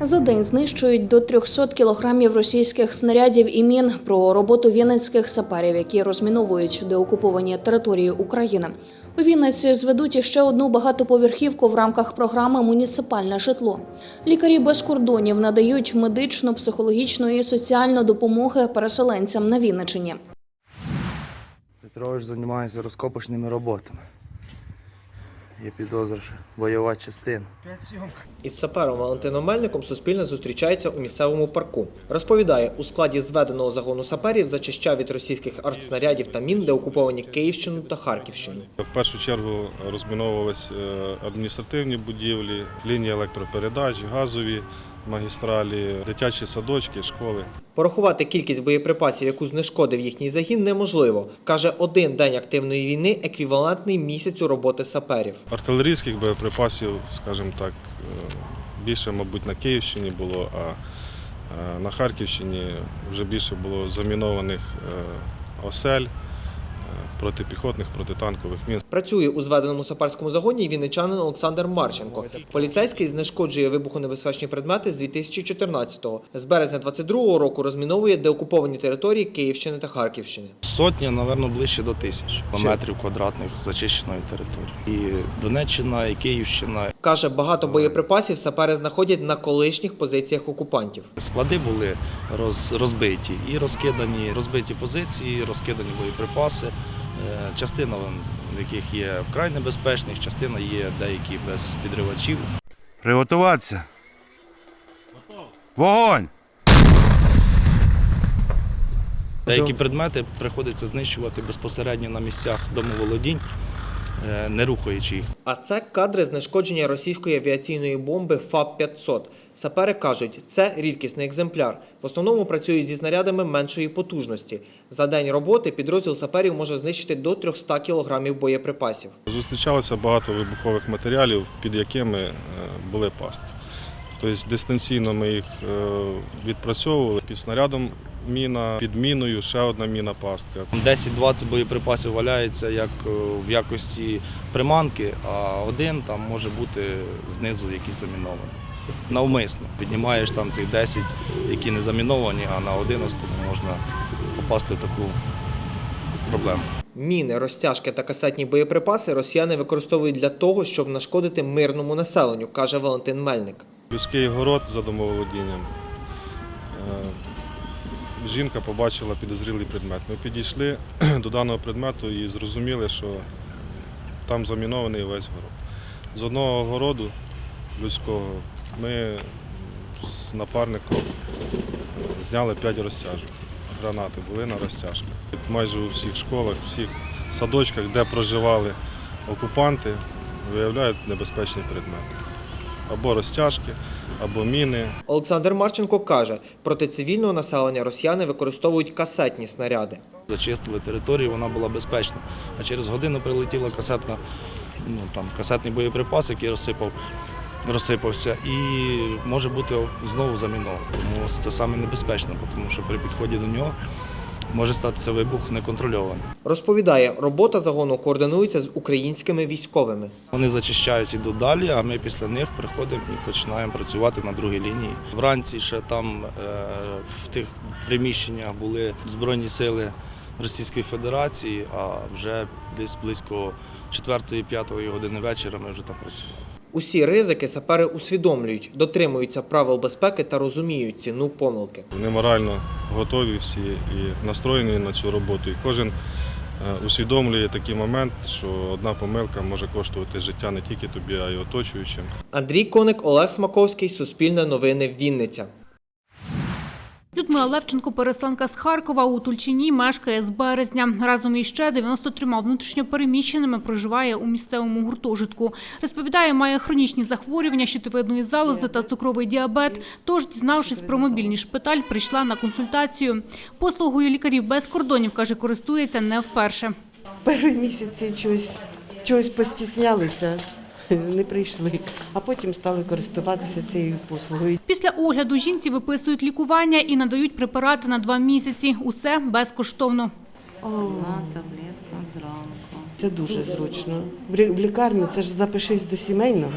За день знищують до 300 кілограмів російських снарядів і мін про роботу вінницьких саперів, які розміновують деокуповані території України. У Вінниці зведуть іще одну багатоповерхівку в рамках програми Муніципальне житло. Лікарі без кордонів надають медичну, психологічну і соціальну допомоги переселенцям на Вінниччині. Петрович займається розкопочними роботами. Є підозра, що бойова частина. Із сапером Валентином Мельником Суспільне зустрічається у місцевому парку. Розповідає, у складі зведеного загону саперів зачищав від російських артснарядів та мін, де окуповані Київщину та Харківщину. В першу чергу розміновувалися адміністративні будівлі, лінії електропередач, газові магістралі, дитячі садочки, школи. Порахувати кількість боєприпасів, яку знешкодив їхній загін, неможливо. Каже, один день активної війни еквівалентний місяцю роботи саперів. Артилерійських боєприпасів, скажімо так, е, більше, мабуть, на Київщині було, а е, на Харківщині вже більше було замінованих е, осель, протипіхотних, протитанкових мін. Працює у зведеному саперському загоні і вінничанин Олександр Марченко. Поліцейський знешкоджує вибухонебезпечні предмети з 2014-го. З березня 22-го року розміновує деокуповані території Київщини та Харківщини. Сотня, напевно, ближче до тисяч кілометрів квадратних зачищеної території. І Донеччина, і Київщина. Каже, багато боєприпасів сапери знаходять на колишніх позиціях окупантів. Склади були роз, розбиті і розкидані розбиті позиції, розкидані боєприпаси. Е, Частина в яких є вкрай небезпечних, частина є деякі без підривачів. Приготуватися. Вогонь! Деякі предмети приходиться знищувати безпосередньо на місцях домоволодінь, не рухаючи їх. А це кадри знешкодження російської авіаційної бомби ФАП-500. Сапери кажуть, це рідкісний екземпляр. В основному працюють зі снарядами меншої потужності. За день роботи підрозділ саперів може знищити до 300 кілограмів боєприпасів. Зустрічалося багато вибухових матеріалів, під якими е, були пастки. Тобто дистанційно ми їх е, відпрацьовували під снарядом міна, під міною ще одна міна пастка. 10-20 боєприпасів валяється як е, в якості приманки, а один там може бути знизу якийсь замінований. Навмисно піднімаєш там цих 10, які не заміновані, а на 11 можна попасти в таку проблему. Міни, розтяжки та касетні боєприпаси росіяни використовують для того, щоб нашкодити мирному населенню, каже Валентин Мельник. Людський город за домоволодінням. Е, Жінка побачила підозрілий предмет. Ми підійшли до даного предмету і зрозуміли, що там замінований весь город. З одного городу людського ми з напарником зняли 5 розтяжок. Гранати були на розтяжках. Майже у всіх школах, всіх садочках, де проживали окупанти, виявляють небезпечні предмети. Або розтяжки, або міни, Олександр Марченко каже, проти цивільного населення росіяни використовують касетні снаряди. Зачистили територію, вона була безпечна. А через годину прилетіла касетна, ну, там, касетний боєприпас, який розсипав, розсипався, і може бути знову замінований. Тому це саме небезпечно, тому що при підході до нього може статися вибух неконтрольований. Розповідає, робота загону координується з українськими військовими. Вони зачищають ідуть далі, а ми після них приходимо і починаємо працювати на другій лінії. Вранці ще там е, в тих приміщеннях були Збройні сили Російської Федерації, а вже десь близько 4-5 години вечора ми вже там працюємо. Усі ризики сапери усвідомлюють, дотримуються правил безпеки та розуміють ціну помилки. Вони морально готові всі і настроєні на цю роботу. І кожен е, усвідомлює такий момент, що одна помилка може коштувати життя не тільки тобі, а й оточуючим. Андрій Коник, Олег Смаковський, Суспільне новини, Вінниця. Людмила Левченко, переселенка з Харкова у Тульчині, мешкає з березня. Разом із ще 93 внутрішньопереміщеними проживає у місцевому гуртожитку. Розповідає, має хронічні захворювання щитовидної залози та цукровий діабет. Тож, дізнавшись про мобільний шпиталь, прийшла на консультацію. Послугою лікарів без кордонів, каже, користується не вперше. Перші місяці чогось, чогось постіснялися, не прийшли, а потім стали користуватися цією послугою. Після огляду жінці виписують лікування і надають препарати на два місяці. Усе безкоштовно. Одна таблетка зранку. Це дуже зручно. В лікарню це ж запишись до сімейного.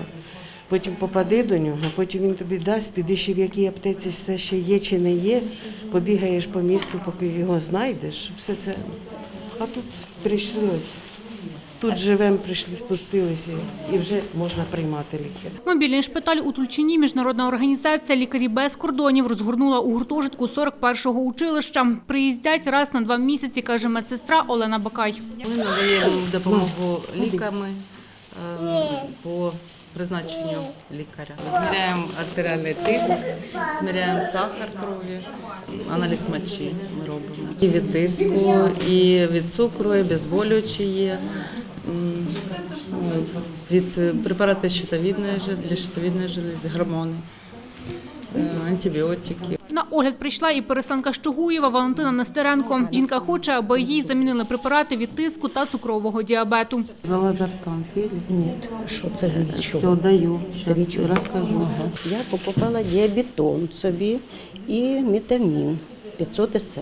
Потім попади до нього, потім він тобі дасть, піди ще в якій аптеці все ще є чи не є, побігаєш по місту, поки його знайдеш. Все це. А тут прийшли ось. Тут живемо, прийшли, спустилися і вже можна приймати ліки. Мобільний шпиталь у Тульчині міжнародна організація Лікарі без кордонів розгорнула у гуртожитку 41-го училища. Приїздять раз на два місяці, каже медсестра Олена Бакай. Ми надаємо допомогу ліками е, по призначенню лікаря. Зміряємо артеріальний тиск, зміряємо сахар крові, аналіз мочі ми робимо. І від тиску, і від цукру, і безболючі є. Від е, препарати щитовідної для щитовідної желези, гормони, е, антибіотики. На огляд прийшла і перестанка Щугуєва Валентина Нестеренко. Жінка хоче, аби їй замінили препарати від тиску та цукрового діабету. Залазартон пили? Нет, що це від Все, даю, зараз розкажу. Я покупала діабетон собі і метамін 500 СР.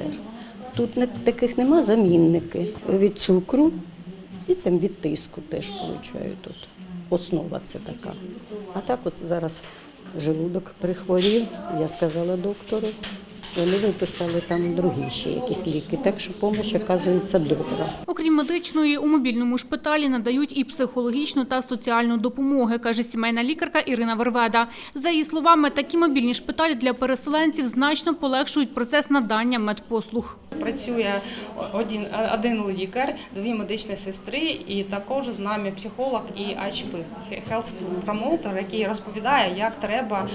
Тут не- таких нема замінники. Від цукру і там від тиску теж получаю тут. Основа це така. А так от зараз желудок прихворів, я сказала доктору. Вони виписали там другі ще якісь ліки. Так що допомога, оказується, добра. Окрім медичної, у мобільному шпиталі надають і психологічну та соціальну допомогу, каже сімейна лікарка Ірина Верведа. За її словами, такі мобільні шпиталі для переселенців значно полегшують процес надання медпослуг. Працює один, один лікар, дві медичні сестри, і також з нами психолог і АЧП, health promoter, який розповідає, як треба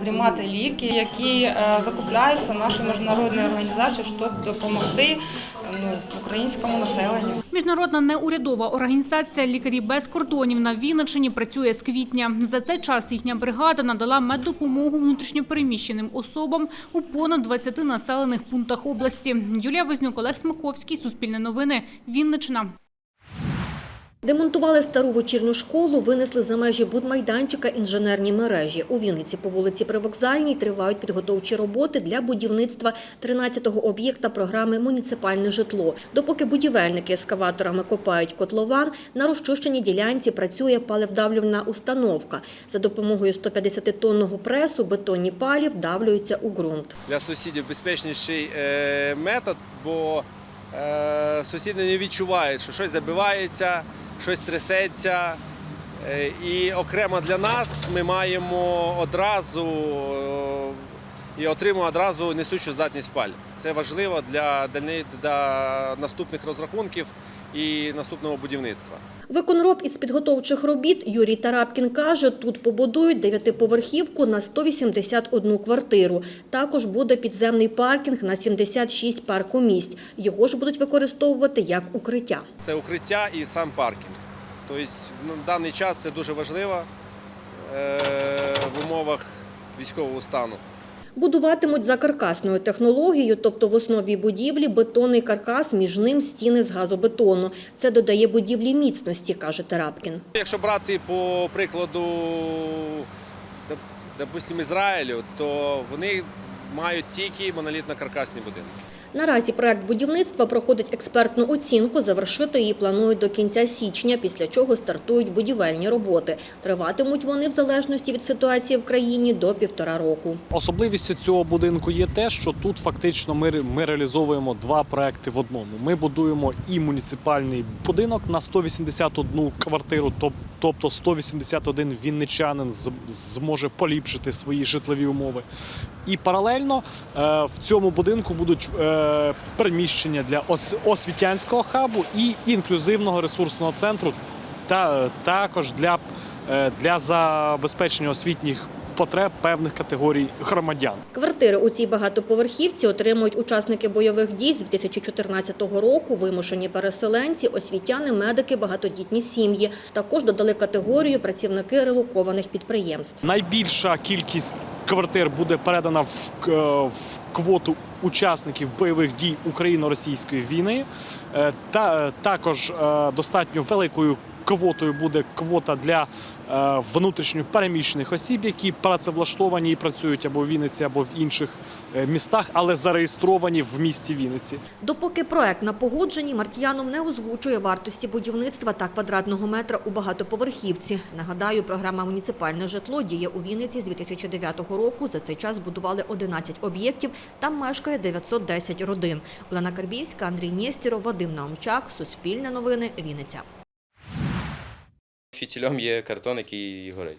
приймати ліки, які е, закупляються нашою міжнародною організацією, щоб допомогти ну, українському населенню. Міжнародна неурядова організація Лікарі без кордонів на Вінниччині працює з квітня. За цей час їхня бригада надала меддопомогу внутрішньопереміщеним особам у понад 20 населених пунктах області. Юлія Вознюк, Олег Смаковський, Суспільне новини, Вінниччина. Демонтували стару вечірню школу, винесли за межі будмайданчика інженерні мережі. У Вінниці по вулиці Привокзальній тривають підготовчі роботи для будівництва 13-го об'єкта програми «Муніципальне житло». Допоки будівельники ескаваторами копають котлован, на розчищеній ділянці працює паливдавлювальна установка. За допомогою 150-тонного пресу бетонні палі вдавлюються у ґрунт. для сусідів безпечніший е, метод, бо е, сусіди не відчувають, що щось забивається, щось трясеться. Е, і окремо для нас ми маємо одразу е, і отримуємо одразу несучу здатність паль. Це важливо для, для наступних розрахунків і наступного будівництва. Виконроб із підготовчих робіт Юрій Тарапкін каже, тут побудують дев'ятиповерхівку на 181 квартиру. Також буде підземний паркінг на 76 паркомісць. Його ж будуть використовувати як укриття. Це укриття і сам паркінг. Тобто на даний час це дуже важливо е, в умовах військового стану. Будуватимуть за каркасною технологією, тобто в основі будівлі бетонний каркас, між ним стіни з газобетону. Це додає будівлі міцності, каже Терапкін. Якщо брати по прикладу, Ізраїлю, то вони мають тільки монолітно-каркасні будинки. Наразі проект будівництва проходить експертну оцінку. Завершити її планують до кінця січня, після чого стартують будівельні роботи. Триватимуть вони в залежності від ситуації в країні до півтора року. Особливістю цього будинку є те, що тут фактично ми, ми реалізовуємо два проекти в одному. Ми будуємо і муніципальний будинок на 181 квартиру, тоб- тобто 181 вінничанин зможе поліпшити свої житлові умови. І паралельно е, в цьому будинку будуть е, приміщення для ос- освітянського хабу і інклюзивного ресурсного центру, та також для, е, для забезпечення освітніх потреб певних категорій громадян. Квартири у цій багатоповерхівці отримують учасники бойових дій з 2014 року, вимушені переселенці, освітяни, медики, багатодітні сім'ї. Також додали категорію працівники релокованих підприємств. Найбільша кількість квартир буде передана в, е, в квоту учасників бойових дій Україно-російської війни. Е, Та е, також е, достатньо великою квотою буде квота для внутрішньопереміщених внутрішньо переміщених осіб, які працевлаштовані і працюють або в Вінниці, або в інших містах, але зареєстровані в місті Вінниці. Допоки проект на погодженні, Мартіянов не озвучує вартості будівництва та квадратного метра у багатоповерхівці. Нагадаю, програма «Муніципальне житло» діє у Вінниці з 2009 року. За цей час будували 11 об'єктів. Там мешкає 910 родин. Олена Карбівська, Андрій Нєстіров, Вадим Наумчак. Суспільне новини. Вінниця. Фітільом є картон, який горить.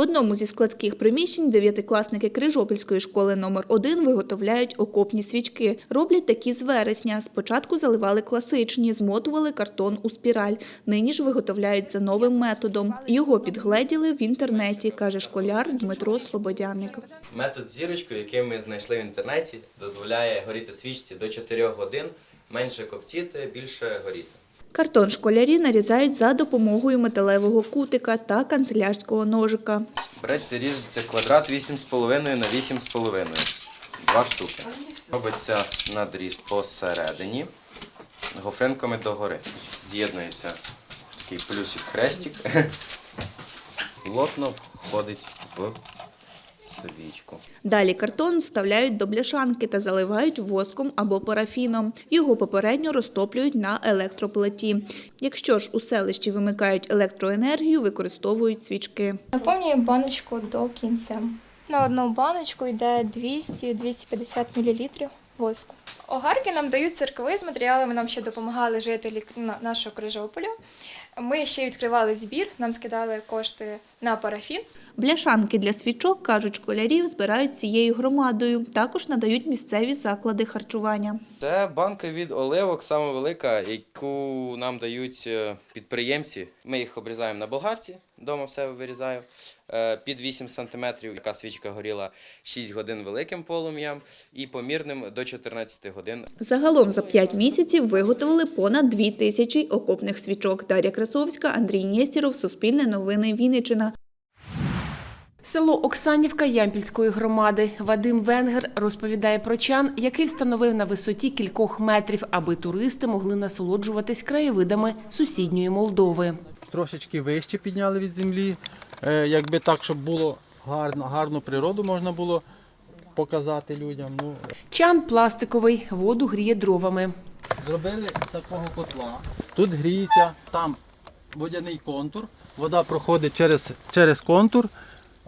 В одному зі складських приміщень дев'ятикласники Крижопільської школи номер 1 виготовляють окопні свічки. Роблять такі з вересня. Спочатку заливали класичні, змотували картон у спіраль. Нині ж виготовляють за новим методом. Його підгледіли в інтернеті, каже школяр Дмитро Слободяник. Метод з зірочкою, який ми знайшли в інтернеті, дозволяє горіти свічці до 4 годин, менше коптіти, більше горіти. Картон школярі нарізають за допомогою металевого кутика та канцелярського ножика. Береться, ріжеться квадрат 8,5 на 8,5. Два штуки. Робиться надріз посередині, гофринками догори. З'єднується такий плюсик хрестик. Плотно входить в свічку. Далі картон вставляють до бляшанки та заливають воском або парафіном. Його попередньо розтоплюють на електроплиті. Якщо ж у селищі вимикають електроенергію, використовують свічки. Наповнюємо баночку до кінця. На одну баночку йде 200-250 мл воску. Огарки нам дають церкви з матеріалами, нам ще допомагали жителі на- нашого Крижополя. Ми ще відкривали збір, нам скидали кошти на парафін. Бляшанки для свічок, кажуть школярів, збирають цією громадою. Також надають місцеві заклади харчування. Це банка від оливок, саме велика, яку нам дають е, підприємці. Ми їх обрізаємо на болгарці, вдома все вирізаю. е, Під 8 см, яка свічка горіла 6 годин великим полум'ям і помірним до 14 годин. Загалом за 5 місяців виготовили понад 2 тисячі окопних свічок. Дар'я Красовська, Андрій Нєстіров, Суспільне новини Вінниччина. Село Оксанівка Ямпільської громади. Вадим Венгер розповідає про чан, який встановив на висоті кількох метрів, аби туристи могли насолоджуватись краєвидами сусідньої Молдови. Трошечки вище підняли від землі, е, якби так, щоб було гарно, гарну природу можна було показати людям. Ну, Чан пластиковий, воду гріє дровами. зробили такого котла. Тут гріється, там водяний контур, вода проходить через, через контур,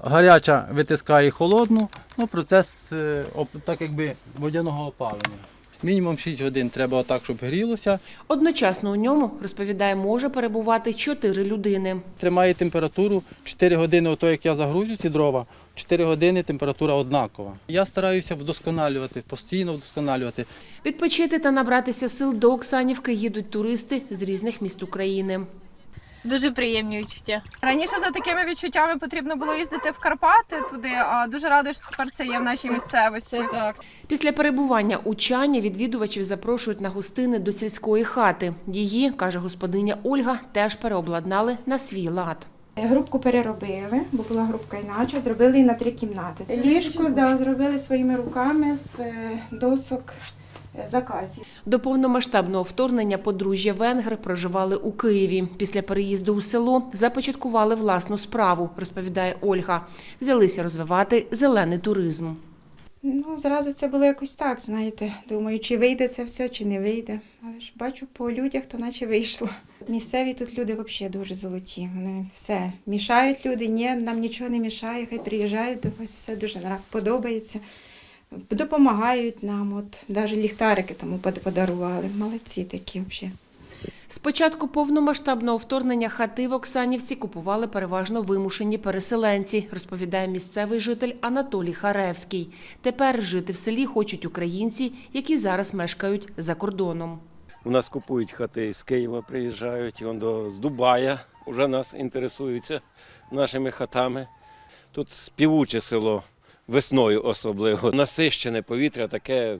гаряча витискає холодну, ну, процес е, так якби водяного опалення. Мінімум 6 годин треба отак, щоб грілося. Одночасно у ньому, розповідає, може перебувати чотири людини. Тримає температуру 4 години, ото як я загрузю ці дрова, 4 години температура однакова. Я стараюся вдосконалювати, постійно вдосконалювати. Відпочити та набратися сил до Оксанівки їдуть туристи з різних міст України. Дуже приємні відчуття. Раніше за такими відчуттями потрібно було їздити в Карпати туди, а дуже рада, що тепер це є в нашій місцевості. Після перебування у чані відвідувачів запрошують на гостини до сільської хати. Її, каже господиня Ольга, теж переобладнали на свій лад. Грубку переробили, бо була грубка іначе, зробили її на три кімнати. Ліжко да, зробили своїми руками з е, досок заказів. До повномасштабного вторгнення подружжя Венгер проживали у Києві. Після переїзду у село започаткували власну справу, розповідає Ольга. Взялися розвивати зелений туризм. Ну, зразу це було якось так, знаєте. Думаю, чи вийде це все, чи не вийде. Але ж бачу по людях, то наче вийшло. Місцеві тут люди взагалі дуже золоті. Вони все мішають люди, ні, нам нічого не мішає, хай приїжджають до вас, все дуже подобається. Допомагають нам, от навіть ліхтарики тому подарували. Молодці такі взагалі. З початку повномасштабного вторгнення хати в Оксанівці купували переважно вимушені переселенці, розповідає місцевий житель Анатолій Харевський. Тепер жити в селі хочуть українці, які зараз мешкають за кордоном. У нас купують хати з Києва, приїжджають, з Дубая вже нас інтересуються нашими хатами. Тут співуче село, весною особливо. Насищене повітря таке,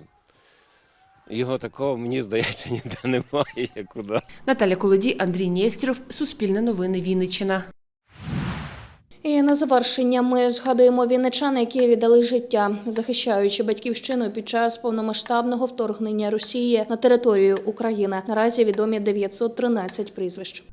його такого, мені здається, ніде немає, як у нас. Наталя Колодій, Андрій Нєстіров, Суспільне новини Вінниччина. І на завершення ми згадуємо вінничан, які віддали життя, захищаючи батьківщину під час повномасштабного вторгнення Росії на територію України. Наразі відомі 913 прізвищ.